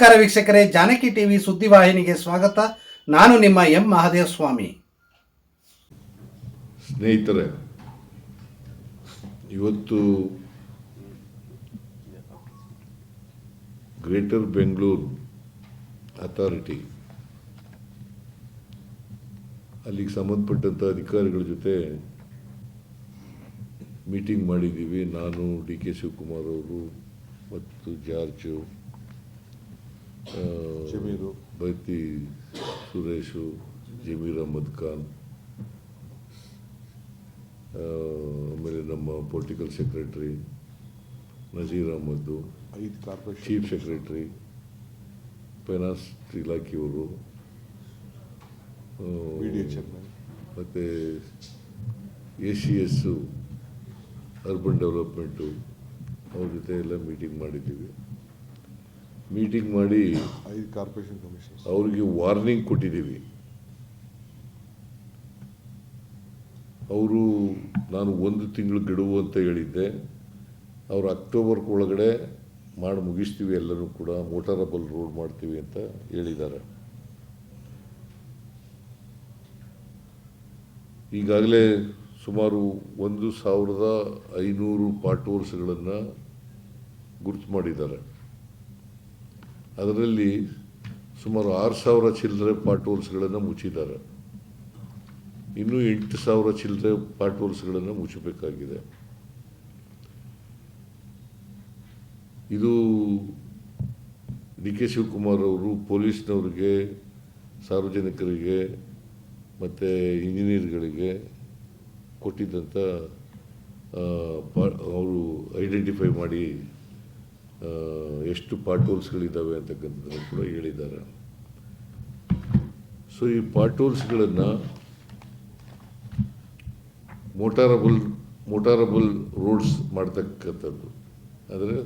ನಮಸ್ಕಾರ ವೀಕ್ಷಕರೇ, ಜಾನಕಿ ಟಿವಿ ಸುದ್ದಿವಾಹಿನಿಗೆ ಸ್ವಾಗತ ನಾನು ನಿಮ್ಮ ಎಂ ಮಹಾದೇವ ಸ್ವಾಮಿ ಸ್ನೇಹಿತರೆ, ಇವತ್ತು ಗ್ರೇಟರ್ ಬೆಂಗಳೂರು ಅಥಾರಿಟಿ, ಅಲ್ಲಿಗೆ ಸಂಬಂಧಪಟ್ಟಂಥ ಅಧಿಕಾರಿಗಳ ಜೊತೆ ಮೀಟಿಂಗ್ ಮಾಡಿದ್ದೀವಿ ನಾನು ಡಿ ಕೆ ಶಿವಕುಮಾರ್ ಅವರು ಮತ್ತು ಜಾರ್ಜು. ಬೈತಿ ಸುರೇಶು ಜಮೀರ್ ಅಹಮದ್ ಖಾನ್. ಆಮೇಲೆ ನಮ್ಮ political secretary Nazir Ahmad chief secretary finance ಇಲಾಖೆಯವರು ಮತ್ತು A C S urban development ಅವ್ರ ಜೊತೆ ಎಲ್ಲ ಮೀಟಿಂಗ್ ಮಾಡಿದ್ದೀವಿ. ಮೀಟಿಂಗ್ ಮಾಡಿ ಐದು ಕಾರ್ಪೊರೇಷನ್ ಕಮಿಷನ್ ಅವರಿಗೆ ವಾರ್ನಿಂಗ್ ಕೊಟ್ಟಿದ್ದೀವಿ. ಅವರು ನಾನು ಒಂದು ತಿಂಗಳು ಗೆಡುವು ಅಂತ ಹೇಳಿದ್ದೆ. ಅವರು ಅಕ್ಟೋಬರ್ ಒಳಗಡೆ ಮಾಡಿ ಮುಗಿಸ್ತೀವಿ ಎಲ್ಲರೂ ಕೂಡ ಮೋಟಾರಬಲ್ ರೋಡ್ ಮಾಡ್ತೀವಿ ಅಂತ ಹೇಳಿದ್ದಾರೆ. ಈಗಾಗಲೇ ಸುಮಾರು ಒಂದು ಸಾವಿರದ ಐನೂರು ಪಾಟೋರ್ಸ್ಗಳನ್ನು ಗುರುತು ಮಾಡಿದ್ದಾರೆ. ಅದರಲ್ಲಿ ಸುಮಾರು ಆರು ಸಾವಿರ ಚಿಲ್ಲರೆ ಪಾಟೋಲ್ಸ್ಗಳನ್ನು ಮುಚ್ಚಿದ್ದಾರೆ. ಇನ್ನೂ ಎಂಟು ಸಾವಿರ ಚಿಲ್ಲರೆ ಪಾಟೋಲ್ಸ್ಗಳನ್ನು ಮುಚ್ಚಬೇಕಾಗಿದೆ. ಇದು ಡಿ ಕೆ ಶಿವಕುಮಾರ್ ಅವರು ಪೊಲೀಸ್ನವ್ರಿಗೆ, ಸಾರ್ವಜನಿಕರಿಗೆ ಮತ್ತು ಇಂಜಿನಿಯರ್ಗಳಿಗೆ ಕೊಟ್ಟಿದ್ದಂಥ ಅವರು ಐಡೆಂಟಿಫೈ ಮಾಡಿ ಎಷ್ಟು ಪಾರ್ಟೋಲ್ಸ್ಗಳಿದ್ದಾವೆ ಅಂತಕ್ಕಂಥದ್ದನ್ನು ಕೂಡ ಹೇಳಿದ್ದಾರೆ. ಸೊ ಈ ಪಾರ್ಟೋಲ್ಸ್ಗಳನ್ನು ಮೋಟಾರಬಲ್ ಮೋಟಾರಬಲ್ ರೋಡ್ಸ್ ಮಾಡ್ತಕ್ಕಂಥದ್ದು. ಅಂದರೆ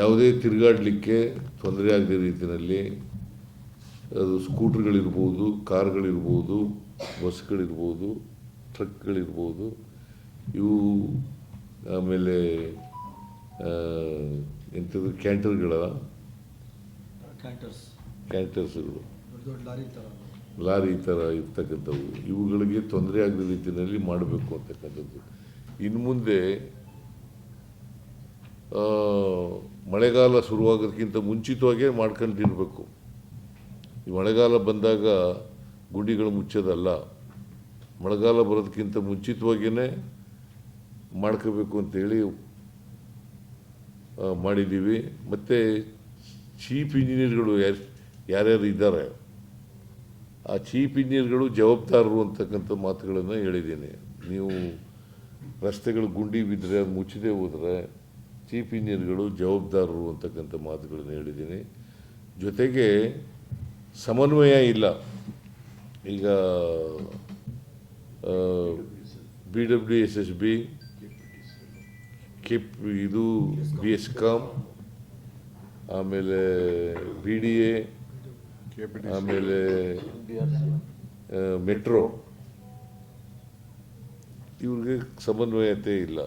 ಯಾವುದೇ ತಿರುಗಾಡಲಿಕ್ಕೆ ತೊಂದರೆ ಆಗದ ರೀತಿಯಲ್ಲಿ ಅದು ಸ್ಕೂಟ್ರ್ಗಳಿರ್ಬೋದು, ಕಾರ್ಗಳಿರ್ಬೋದು, ಬಸ್ಗಳಿರ್ಬೋದು, ಟ್ರಕ್ಗಳಿರ್ಬೋದು, ಇವು ಆಮೇಲೆ ಎಂಥದ್ದು ಕ್ಯಾಂಟರ್ಗಳ ಕ್ಯಾಂಟರ್ಸ್ ಕ್ಯಾಂಟರ್ಸ್ಗಳು ಲಾರಿ ಥರ ಇರ್ತಕ್ಕಂಥವು. ಇವುಗಳಿಗೆ ತೊಂದರೆ ಆಗದ ರೀತಿಯಲ್ಲಿ ಮಾಡಬೇಕು ಅಂತಕ್ಕಂಥದ್ದು. ಇನ್ನು ಮುಂದೆ ಮಳೆಗಾಲ ಶುರುವಾಗೋದಕ್ಕಿಂತ ಮುಂಚಿತವಾಗೇ ಮಾಡ್ಕೊಂಡಿರಬೇಕು. ಈ ಮಳೆಗಾಲ ಬಂದಾಗ ಗುಂಡಿಗಳು ಮುಚ್ಚೋದಲ್ಲ. ಮಳೆಗಾಲ ಬರೋದಕ್ಕಿಂತ ಮುಂಚಿತವಾಗಿಯೇ ಮಾಡ್ಕೋಬೇಕು ಅಂತೇಳಿ ಮಾಡಿದ್ದೀವಿ. ಮತ್ತು ಚೀಫ್ ಇಂಜಿನಿಯರ್ಗಳು ಯಾರು ಯಾರ್ಯಾರು ಇದ್ದಾರೆ ಆ ಚೀಫ್ ಇಂಜಿನಿಯರ್ಗಳು ಜವಾಬ್ದಾರರು ಅಂತಕ್ಕಂಥ ಮಾತುಗಳನ್ನು ಹೇಳಿದ್ದೀನಿ. ನೀವು ರಸ್ತೆಗಳು ಗುಂಡಿ ಬಿದ್ದರೆ ಅದು ಮುಚ್ಚದೆ ಹೋದರೆ ಚೀಫ್ ಇಂಜಿನಿಯರ್ಗಳು ಜವಾಬ್ದಾರರು ಅಂತಕ್ಕಂಥ ಮಾತುಗಳನ್ನು ಹೇಳಿದ್ದೀನಿ. ಜೊತೆಗೆ ಸಮನ್ವಯ ಇಲ್ಲ. ಈಗ B W S S B ಕೆಪ್ ಇದು ಬಿ ಎಸ್ ಕಾಮ್ ಆಮೇಲೆ ಬಿ ಡಿ ಎ ಆಮೇಲೆ ಮೆಟ್ರೋ ಇವ್ರಿಗೆ ಸಮನ್ವಯತೆ ಇಲ್ಲ.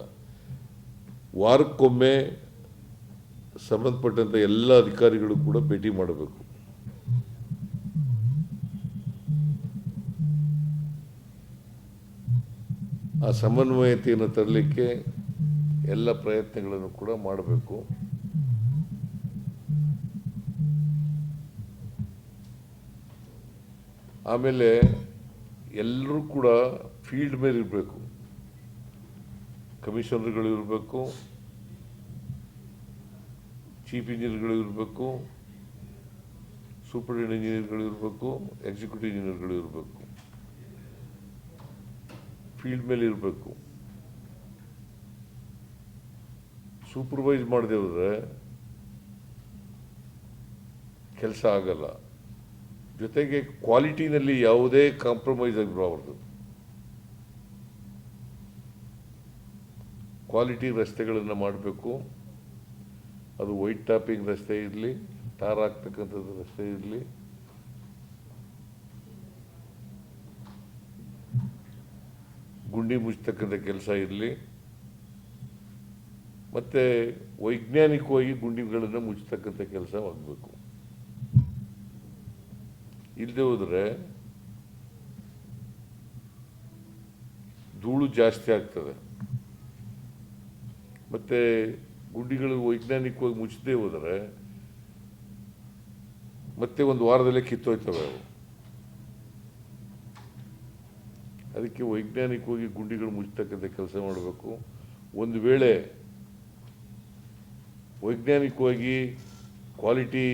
ವಾರಕ್ಕೊಮ್ಮೆ ಸಂಬಂಧಪಟ್ಟಂಥ ಎಲ್ಲ ಅಧಿಕಾರಿಗಳು ಕೂಡ ಭೇಟಿ ಮಾಡಬೇಕು. ಆ ಸಮನ್ವಯತೆಯನ್ನು ತರಲಿಕ್ಕೆ ಎಲ್ಲ ಪ್ರಯತ್ನಗಳನ್ನು ಕೂಡ ಮಾಡಬೇಕು. ಆಮೇಲೆ ಎಲ್ಲರೂ ಕೂಡ ಫೀಲ್ಡ್ ಮೇಲೆ ಇರಬೇಕು. ಕಮಿಷನರ್ಗಳು ಇರಬೇಕು, ಚೀಫ್ ಇಂಜಿನಿಯರ್ಗಳು ಇರಬೇಕು, ಸೂಪರ್ ಇಂಜಿನಿಯರ್ಗಳು ಇರಬೇಕು, ಎಕ್ಸಿಕ್ಯೂಟಿವ್ ಇಂಜಿನಿಯರ್ಗಳು ಇರಬೇಕು. ಫೀಲ್ಡ್ ಮೇಲೆ ಇರಬೇಕು. ಸೂಪರ್ವೈಸ್ ಮಾಡದೆ ಹೋದರೆ ಕೆಲಸ ಆಗಲ್ಲ. ಜೊತೆಗೆ ಕ್ವಾಲಿಟಿನಲ್ಲಿ ಯಾವುದೇ ಕಾಂಪ್ರಮೈಸ್ ಆಗಿರಬಾರ್ದು ಕ್ವಾಲಿಟಿ ರಸ್ತೆಗಳನ್ನು ಮಾಡಬೇಕು. ಅದು ವೈಟ್ ಟಾಪಿಂಗ್ ರಸ್ತೆ ಇರಲಿ ಟಾರ್ ಆಗ್ತಕ್ಕಂಥದ್ದು ರಸ್ತೆ ಇರಲಿ. ಗುಂಡಿ ಮುಚ್ಚತಕ್ಕಂಥ ಕೆಲಸ ಇರಲಿ. ಮತ್ತು ವೈಜ್ಞಾನಿಕವಾಗಿ ಗುಂಡಿಗಳನ್ನು ಮುಚ್ಚತಕ್ಕಂಥ ಕೆಲಸ ಆಗಬೇಕು ಇಲ್ಲದೆ ಹೋದರೆ ಧೂಳು ಜಾಸ್ತಿ ಆಗ್ತದೆ. ಮತ್ತು ಗುಂಡಿಗಳು ವೈಜ್ಞಾನಿಕವಾಗಿ ಮುಚ್ಚದೇ ಹೋದರೆ ಮತ್ತೆ ಒಂದು ವಾರದಲ್ಲೇ ಕಿತ್ತೋಯ್ತವೆ ಅವು. ಅದಕ್ಕೆ ವೈಜ್ಞಾನಿಕವಾಗಿ ಗುಂಡಿಗಳು ಮುಚ್ಚತಕ್ಕಂಥ ಕೆಲಸ ಮಾಡಬೇಕು. ಒಂದು ವೇಳೆ ವೈಜ್ಞಾನಿಕವಾಗಿ ಕ್ವಾಲಿಟಿ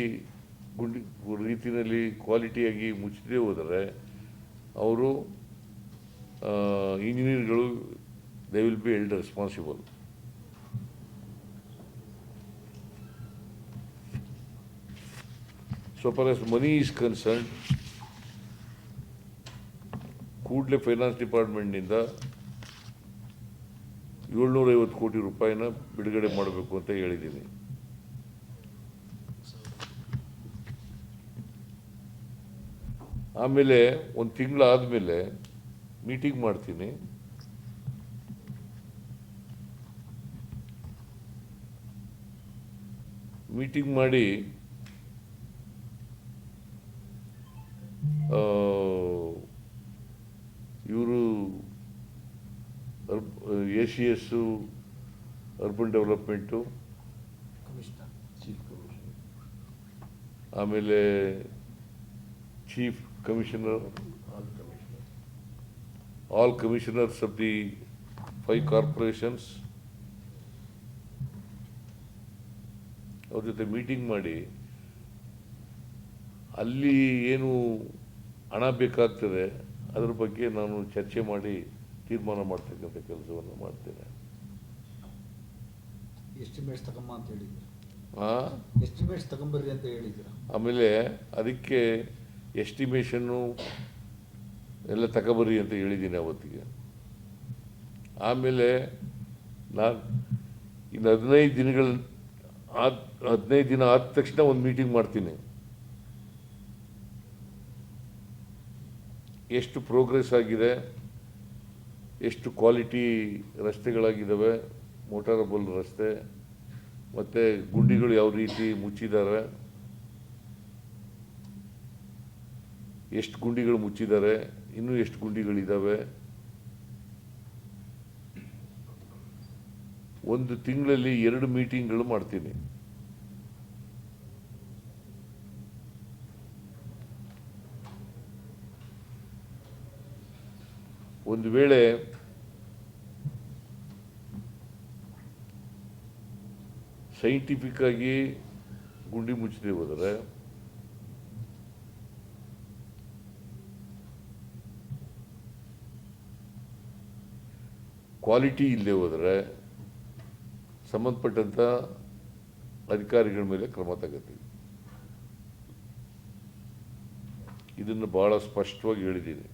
ಗುಂಡಿ ರೀತಿಯಲ್ಲಿ ಕ್ವಾಲಿಟಿಯಾಗಿ ಮುಚ್ಚದೇ ಹೋದರೆ ಅವರು ಇಂಜಿನಿಯರ್ಗಳು they will be held responsible so far as money is concern ಕೂಡಲೇ ಫೈನಾನ್ಸ್ ಡಿಪಾರ್ಟ್ಮೆಂಟ್ನಿಂದ ಏಳ್ನೂರೈವತ್ತು ಕೋಟಿ ರೂಪಾಯಿನ ಬಿಡುಗಡೆ ಮಾಡಬೇಕು ಅಂತ ಹೇಳಿದ್ದೀನಿ. ಆಮೇಲೆ ಒಂದು ತಿಂಗಳಾದಮೇಲೆ ಮೀಟಿಂಗ್ ಮಾಡ್ತೀನಿ. ಮೀಟಿಂಗ್ ಮಾಡಿ ಸಿ ಎಸ್ಸು ಅರ್ಬನ್ ಡೆವಲಪ್ಮೆಂಟು ಆಮೇಲೆ chief commissioner all commissioners of the five corporations ಅವ್ರ ಜೊತೆ ಮೀಟಿಂಗ್ ಮಾಡಿ ಅಲ್ಲಿ ಏನು ಹಣ ಬೇಕಾಗ್ತದೆ ಅದ್ರ ಬಗ್ಗೆ ನಾನು ಚರ್ಚೆ ಮಾಡಿ ತೀರ್ಮಾನ ಮಾಡ್ತಕ್ಕಂಥ ಕೆಲಸವನ್ನು ಮಾಡ್ತೇನೆ. ಎಸ್ಟಿಮೇಟ್ಸ್ ತಗೊಂಬ ಅಂತ ಹೇಳಿದ್ರು ಆ? ಎಸ್ಟಿಮೇಟ್ಸ್ ತಗೊಂಬರ್ರಿ ಅಂತ ಹೇಳಿದ್ರು ಆಮೇಲೆ ಅದಕ್ಕೆ ಎಸ್ಟಿಮೇಷನ್ನು ಎಲ್ಲ ತಗೊಬರ್ರಿ ಅಂತ ಹೇಳಿದ್ದೀನಿ ಅವತ್ತಿಗೆ. ಆಮೇಲೆ ನಾನು ಇನ್ನು ಹದಿನೈದು ದಿನಗಳ ಆದ ಹದಿನೈದು ದಿನ ಆದ ತಕ್ಷಣ ಒಂದು ಮೀಟಿಂಗ್ ಮಾಡ್ತೀನಿ. ಎಷ್ಟು ಪ್ರೋಗ್ರೆಸ್ ಆಗಿದೆ ಎಷ್ಟು ಕ್ವಾಲಿಟಿ ರಸ್ತೆಗಳಾಗಿದ್ದಾವೆ ಮೋಟಾರಬಲ್ ರಸ್ತೆ, ಮತ್ತು ಗುಂಡಿಗಳು ಯಾವ ರೀತಿ ಮುಚ್ಚಿದ್ದಾರೆ ಎಷ್ಟು ಗುಂಡಿಗಳು ಮುಚ್ಚಿದ್ದಾರೆ ಇನ್ನೂ ಎಷ್ಟು ಗುಂಡಿಗಳಿದ್ದಾವೆ. ಒಂದು ತಿಂಗಳಲ್ಲಿ ಎರಡು ಮೀಟಿಂಗ್ಗಳು ಮಾಡ್ತೀನಿ. ಒಂದು ವೇಳೆ ಸೈಂಟಿಫಿಕ್ ಆಗಿ ಗುಂಡಿ ಮುಚ್ಚದೆ ಹೋದರೆ ಕ್ವಾಲಿಟಿ ಇಲ್ಲದೆ ಹೋದರೆ ಸಂಬಂಧಪಟ್ಟಂಥ ಅಧಿಕಾರಿಗಳ ಮೇಲೆ ಕ್ರಮ ತಗೋತೀವಿ. ಇದನ್ನು ಬಹಳ ಸ್ಪಷ್ಟವಾಗಿ ಹೇಳಿದ್ದೀನಿ.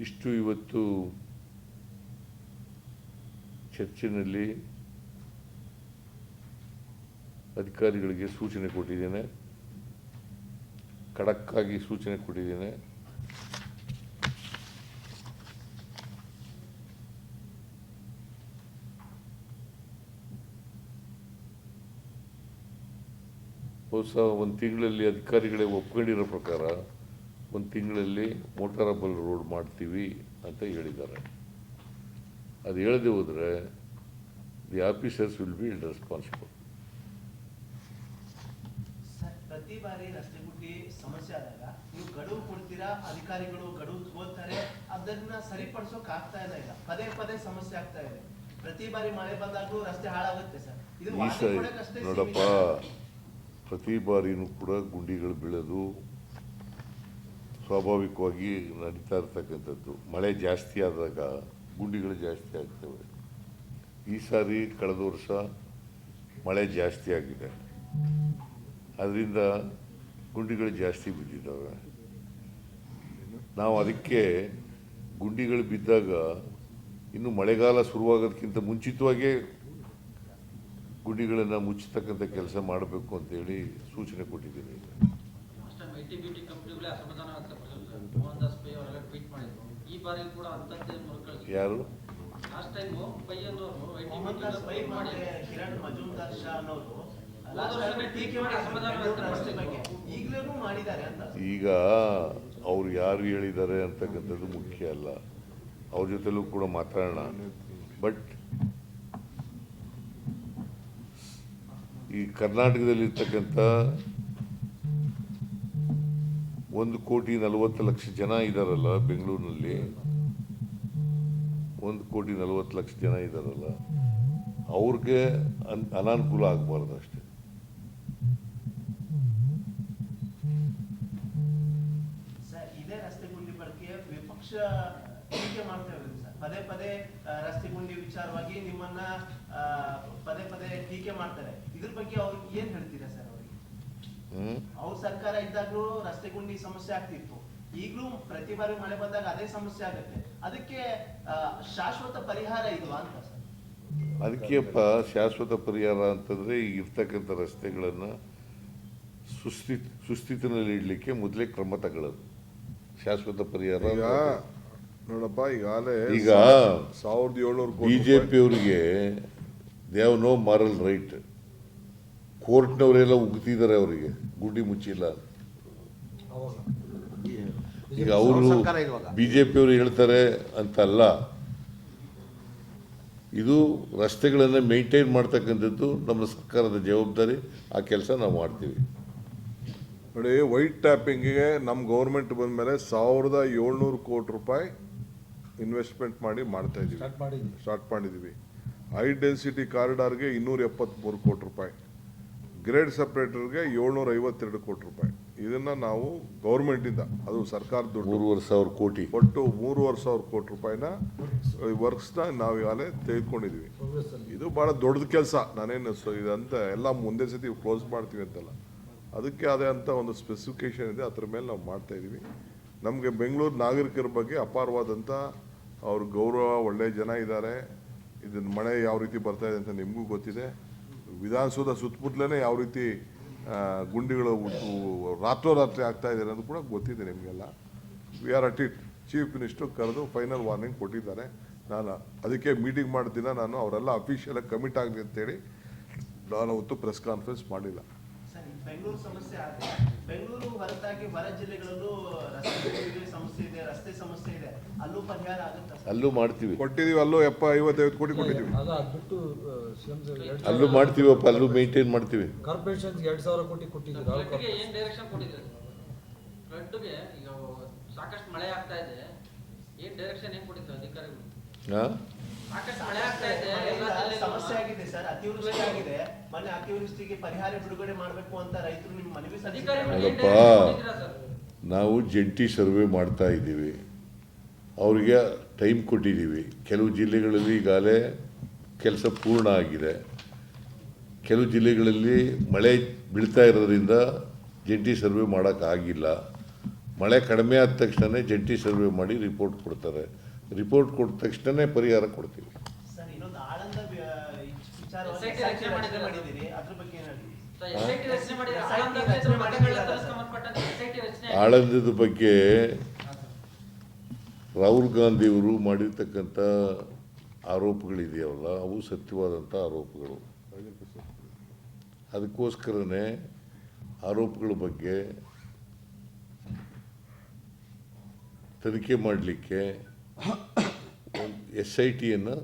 ಇಷ್ಟು ಇವತ್ತು ಚರ್ಚಿನಲ್ಲಿ ಅಧಿಕಾರಿಗಳಿಗೆ ಸೂಚನೆ ಕೊಟ್ಟಿದ್ದೇನೆ. ಖಡಕ್ಕಾಗಿ ಸೂಚನೆ ಕೊಟ್ಟಿದ್ದೇನೆ. ಹೊಸ ಒಂದು ತಿಂಗಳಲ್ಲಿ ಅಧಿಕಾರಿಗಳೇ ಒಪ್ಕೊಂಡಿರೋ ಪ್ರಕಾರ ಒಂದು ತಿಂಗಳಲ್ಲಿ ಮೋಟಾರಬಲ್ ರೋಡ್ ಮಾಡ್ತೀವಿ ಅಂತ ಹೇಳಿದ್ದಾರೆ. ಅದು ಹೇಳದೆ ಹೋದರೆ the officers will be responsible ಪ್ರತಿ ಬಾರಿ ರಸ್ತೆ ಗುಡ್ಡಿ ಸಮಸ್ಯೆ ಆದಾಗ ನೀವು ಗಡುವು ಕೊಡ್ತೀರಾ? ಅಧಿಕಾರಿಗಳು ಗಡುವು ಅದನ್ನ ಸರಿಪಡಿಸೋಕ್ ಆಗ್ತಾ ಇಲ್ಲ ಈಗ. ಪದೇ ಪದೇ ಸಮಸ್ಯೆ ಆಗ್ತಾ ಇದೆ. ಪ್ರತಿ ಬಾರಿ ಮಳೆ ಬಂದಾಗಲೂ ರಸ್ತೆ ಹಾಳಾಗುತ್ತೆ ಸರ್. ಇದು ನೋಡಪ್ಪ. ಪ್ರತಿ ಬಾರಿನೂ ಕೂಡ ಗುಂಡಿಗಳು ಬೀಳೋದು ಸ್ವಾಭಾವಿಕವಾಗಿ ನಡೀತಾ ಇರ್ತಕ್ಕಂಥದ್ದು ಮಳೆ ಜಾಸ್ತಿ ಆದಾಗ ಗುಂಡಿಗಳು ಜಾಸ್ತಿ ಆಗ್ತವೆ. ಈ ಸಾರಿ ಕಳೆದ ವರ್ಷ ಮಳೆ ಜಾಸ್ತಿ ಆಗಿದೆ. ಅದರಿಂದ ಗುಂಡಿಗಳು ಜಾಸ್ತಿ ಬಿದ್ದಿದ್ದಾವೆ. ನಾವು ಅದಕ್ಕೆ ಗುಂಡಿಗಳು ಬಿದ್ದಾಗ ಇನ್ನು ಮಳೆಗಾಲ ಶುರುವಾಗೋದಕ್ಕಿಂತ ಮುಂಚಿತವಾಗೇ ಗುಂಡಿಗಳನ್ನು ಮುಚ್ಚತಕ್ಕಂಥ ಕೆಲಸ ಮಾಡಬೇಕು ಅಂತೇಳಿ ಸೂಚನೆ ಕೊಟ್ಟಿದ್ದೀನಿ. Last time I T B T ಕಂಪ್ನಿಗಳೇ ಅಸಮಾಧಾನ ವ್ಯಕ್ತಪಡಿಸಿದ್ರು. ಮೋಹನ್ ದಾಸ್ ಪೈ ಅವರೆಲ್ಲ ಟ್ವೀಟ್ ಮಾಡಿದ್ರು. ಈ ಬಾರಿ ಕೂಡ ಅಂತದ್ದೇ ಮರುಕಳಿಸಿದ್ರು ಯಾರು? ಲಾಸ್ಟ್ ಟೈಮ್ ಪೈ ಅನ್ನೋರು ಐ ಟಿ ಮಾಡಿ ಕಿರಣ್ ಮಜುಮ್ದಾರ್ ಶಾ ಅನ್ನೋರು ಈಗ ಅವ್ರು ಯಾರು ಹೇಳಿದ್ದಾರೆ ಅಂತಕ್ಕಂಥದ್ದು ಮುಖ್ಯ ಅಲ್ಲ. ಅವ್ರ ಜೊತೆಲೂ ಕೂಡ ಮಾತಾಡೋಣ. ಬಟ್ ಈ ಕರ್ನಾಟಕದಲ್ಲಿರ್ತಕ್ಕಂಥ ಒಂದು ಕೋಟಿ ನಲವತ್ತು ಲಕ್ಷ ಜನ ಇದ್ದಾರಲ್ಲ ಬೆಂಗಳೂರಿನಲ್ಲಿ? ಒಂದು ಕೋಟಿ ನಲವತ್ತು ಲಕ್ಷ ಜನ ಇದ್ದಾರಲ್ಲ ಅವ್ರಿಗೆ ಅನ್, ಅನಾನುಕೂಲ ಆಗಬಾರ್ದು ಅಷ್ಟೇ. ಪದೇ ಪದೇ ರಸ್ತೆ ಗುಂಡಿ ವಿಚಾರವಾಗಿ ನಿಮ್ಮನ್ನ ಪದೇ ಪದೇ ಟೀಕೆ ಮಾಡ್ತಾರೆ. ಇದ್ರ ಬಗ್ಗೆ ಅವ್ರಿಗೆ ಏನ್ ಹೇಳ್ತೀರಾ ಅವ್ರ ಸರ್ಕಾರ ಇದ್ದಾಗ್ಲೂ ರಸ್ತೆ ಗುಂಡಿ ಸಮಸ್ಯೆ ಆಗ್ತಿತ್ತು. ಈಗಲೂ ಪ್ರತಿ ಬಾರಿ ಮಳೆ ಬಂದಾಗ ಅದೇ ಸಮಸ್ಯೆ ಆಗುತ್ತೆ. ಅದಕ್ಕೆ ಶಾಶ್ವತ ಪರಿಹಾರ ಇಲ್ವಾ ಅಂತ ಅದಕ್ಕೆಪ್ಪ ಶಾಶ್ವತ ಪರಿಹಾರ ಅಂತಂದ್ರೆ ಈಗ ಇರ್ತಕ್ಕಂಥ ರಸ್ತೆಗಳನ್ನು ಸುಸ್ಥಿ ಸುಸ್ಥಿತಿನಲ್ಲಿ ಇಡ್ಲಿಕ್ಕೆ ಮೊದಲೇ ಕ್ರಮ ತಗೊಳ್ಳೋದು. ಶಾಶ್ವತ ಪರಿಹಾರ. ನೋಡಪ್ಪ ಈಗಾಗಲೇ ಈಗ ಸಾವಿರದ ಏಳ್ನೂರು ಕೋಟಿ ಬಿಜೆಪಿ ಅವರಿಗೆ ದೇವ್ ನೋ ಮಾರಲ್ ರೈಟ್ ಕೋರ್ಟ್ನವರೆಲ್ಲ ಉಗ್ತಿದ್ದಾರೆ ಅವರಿಗೆ. ಗುಡ್ಡಿ ಮುಚ್ಚಿಲ್ಲ. ಈಗ ಅವರು ಬಿ ಜೆ ಅವರು ಹೇಳ್ತಾರೆ ಅಂತಲ್ಲ. ಇದು ರಸ್ತೆಗಳನ್ನು ಮೇಂಟೈನ್ ಮಾಡ್ತಕ್ಕಂಥದ್ದು ನಮ್ಮ ಸರ್ಕಾರದ ಜವಾಬ್ದಾರಿ. ಆ ಕೆಲಸ ನಾವು ಮಾಡ್ತೀವಿ. ನೋಡಿ ವೈಟ್ ಟ್ಯಾಪಿಂಗಿಗೆ ನಮ್ಮ ಗೌರ್ಮೆಂಟ್ ಬಂದ ಮೇಲೆ ಸಾವಿರದ ಏಳ್ನೂರು ಕೋಟಿ ರೂಪಾಯಿ ಇನ್ವೆಸ್ಟ್ಮೆಂಟ್ ಮಾಡಿ ಮಾಡ್ತಾ ಇದ್ದೀವಿ ಸ್ಟಾರ್ಟ್ ಮಾಡಿದ್ವಿ. ಸ್ಟಾರ್ಟ್ ಮಾಡಿದ್ದೀವಿ ಹೈ ಡೆನ್ಸಿಟಿ ಕಾರಿಡಾರ್ಗೆ ಇನ್ನೂರ ಎಪ್ಪತ್ತ್ಮೂರು ಕೋಟಿ ರೂಪಾಯಿ. ಗ್ರೇಡ್ ಸಪ್ರೇಟರ್ಗೆ ಏಳ್ನೂರ ಐವತ್ತೆರಡು ಕೋಟಿ ರೂಪಾಯಿ. ಇದನ್ನ ನಾವು ಗೌರ್ಮೆಂಟಿಂದ ಅದು ಸರ್ಕಾರದ ದುಡ್ಡು. ಮೂರುವರೆ ಸಾವಿರ ಕೋಟಿ. ಒಟ್ಟು ಮೂರುವರೆ ಸಾವಿರ ಕೋಟಿ ರೂಪಾಯಿನ ವರ್ಕ್ಸ್ನ ನಾವು ಈಗಾಗಲೇ ತೆಗೆದುಕೊಂಡಿದ್ದೀವಿ ಇದು ಭಾಳ ದೊಡ್ಡದು ಕೆಲಸ. ನಾನೇನು ಸೊ ಇದಂತ ಎಲ್ಲ ಮುಂದೆ ಸತಿ ಕ್ಲೋಸ್ ಮಾಡ್ತೀವಿ ಅಂತಲ್ಲ. ಅದಕ್ಕೆ ಅದೇ ಅಂತ ಒಂದು ಸ್ಪೆಸಿಫಿಕೇಶನ್ ಇದೆ ಅದ್ರ ಮೇಲೆ ನಾವು ಮಾಡ್ತಾ ಇದ್ದೀವಿ ನಮಗೆ ಬೆಂಗಳೂರು ನಾಗರಿಕರ ಬಗ್ಗೆ ಅಪಾರವಾದಂಥ ಅವ್ರ ಗೌರವ ಒಳ್ಳೆ ಜನ ಇದ್ದಾರೆ. ಇದನ್ನ ಮಳೆ ಯಾವ ರೀತಿ ಬರ್ತಾ ಇದೆ ಅಂತ ನಿಮಗೂ ಗೊತ್ತಿದೆ. ವಿಧಾನಸೌಧ ಸುತ್ತಮುತ್ತಲೇ ಯಾವ ರೀತಿ ಗುಂಡಿಗಳು ರಾತ್ರೋರಾತ್ರಿ ಆಗ್ತಾ ಇದೆ ಅನ್ನೋದು ಕೂಡ ಗೊತ್ತಿದೆ ನಿಮಗೆಲ್ಲ. We are at it. Chief minister ಕರೆದು ಫೈನಲ್ ವಾರ್ನಿಂಗ್ ಕೊಟ್ಟಿದ್ದಾರೆ. ನಾನು ಅದಕ್ಕೆ ಮೀಟಿಂಗ್ ಮಾಡಿದ ನಾನು ಅವರೆಲ್ಲ ಅಫಿಷಿಯಲಾಗಿ ಕಮಿಟ್ ಆಗಲಿ ಅಂತೇಳಿ ನಾನು ಅವತ್ತು ಪ್ರೆಸ್ ಕಾನ್ಫರೆನ್ಸ್ ಮಾಡಿಲ್ಲ. ಬೆಂಗಳೂರು ಸಮಸ್ಯೆ ಆಗಿದೆ ಬೆಂಗಳೂರು ಹೊರತಾಗಿ ಹೊರ ಜಿಲ್ಲೆಗಳಲ್ಲೂ ರಸ್ತೆ ಸಮಸ್ಯೆ ಇದೆ ರಸ್ತೆ ಸಮಸ್ಯೆ ಇದೆ. ಅಲ್ಲೂ ಪರಿಹಾರ ಆಗುತ್ತೆ ಅಲ್ಲೂ ಮಾಡ್ತೀವಿ. ಕೊಟ್ಟಿದೀವಿ ಅಲ್ಲೂ ಎಪ್ಪ ಐವತ್ತೈವತ್ತು ಕೋಟಿ ಕೊಟ್ಟಿದ್ದೀವಿ ಅದು ಅದು ಬಿಟ್ಟು ಸಿ ಎಂ ಎರಡು ಅಲ್ಲೂ ಮಾಡ್ತೀವಪ್ಪ ಅಲ್ಲೂ ಮೇಂಟೈನ್ ಮಾಡ್ತೀವಿ. ಕಾರ್ಪೊರೇಷನ್ ಎರಡು ಸಾವಿರ ಕೋಟಿ ಫ್ಲಡ್ಗೆ ಏನ್ ಡೈರೆಕ್ಷನ್ ಫ್ಲಡ್ಗೆ ಈಗ ಸಾಕಷ್ಟು ಮಳೆ ಆಗ್ತಾ ಇದೆ. ಏನ್ ಡೈರೆಕ್ಷನ್ ಏನ್ ಕೊಟ್ಟಿದ್ರು ಅಧಿಕಾರಿಗಳು? ಸಮಸ್ಯೆ ಆಗಿದೆ ಸರ್ ಅತಿವೃಷ್ಟಿ ಆಗಿದೆ. ಮೊನ್ನೆ ಅತಿವೃಷ್ಟಿಗೆ ಪರಿಹಾರ ಬಿಡುಗಡೆ ಮಾಡಬೇಕು ಅಂತ ರೈತರು ನಿಮ್ ಮನವಿ ಸಲ್ಲಿಸಿದ್ದಾರೆ. ಅಧಿಕಾರಿಗಳು ಏನ್ ನೋಡಪ್ಪ. ಡೈರೆಕ್ಷನ್ ಕೊಟ್ಟಿದ್ದೀರಾ ಸರ್? ನಾವು ಜಂಟಿ ಸರ್ವೆ ಮಾಡ್ತಾ ಇದ್ದೀವಿ. ಅವರಿಗೆ ಟೈಮ್ ಕೊಟ್ಟಿದ್ದೀವಿ. ಕೆಲವು ಜಿಲ್ಲೆಗಳಲ್ಲಿ ಈಗಾಗಲೇ ಕೆಲಸ ಪೂರ್ಣ ಆಗಿದೆ. ಕೆಲವು ಜಿಲ್ಲೆಗಳಲ್ಲಿ ಮಳೆ ಬೀಳ್ತಾ ಇರೋದ್ರಿಂದ ಜಂಟಿ ಸರ್ವೆ ಮಾಡೋಕ್ಕಾಗಿಲ್ಲ. ಮಳೆ ಕಡಿಮೆ ಆದ ತಕ್ಷಣ ಜಂಟಿ ಸರ್ವೆ ಮಾಡಿ ರಿಪೋರ್ಟ್ ಕೊಡ್ತಾರೆ. ರಿಪೋರ್ಟ್ ಕೊಟ್ಟ ತಕ್ಷಣನೇ ಪರಿಹಾರ ಕೊಡ್ತೀವಿ. ಆಳಂದದ ಬಗ್ಗೆ ರಾಹುಲ್ ಗಾಂಧಿಯವರು ಮಾಡಿರ್ತಕ್ಕಂಥ ಆರೋಪಗಳಿದೆಯಲ್ಲ ಅವು ಸತ್ಯವಾದಂಥ ಆರೋಪಗಳು. ಅದಕ್ಕೋಸ್ಕರನೇ ಆರೋಪಗಳ ಬಗ್ಗೆ ತನಿಖೆ ಮಾಡಲಿಕ್ಕೆ ಎಸ್ ಐ ಟಿಯನ್ನು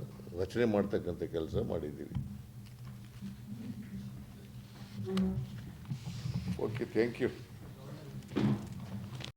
ರಚನೆ ಮಾಡ್ತಕ್ಕಂಥ ಕೆಲಸ ಮಾಡಿದ್ದೀವಿ. Okay thank you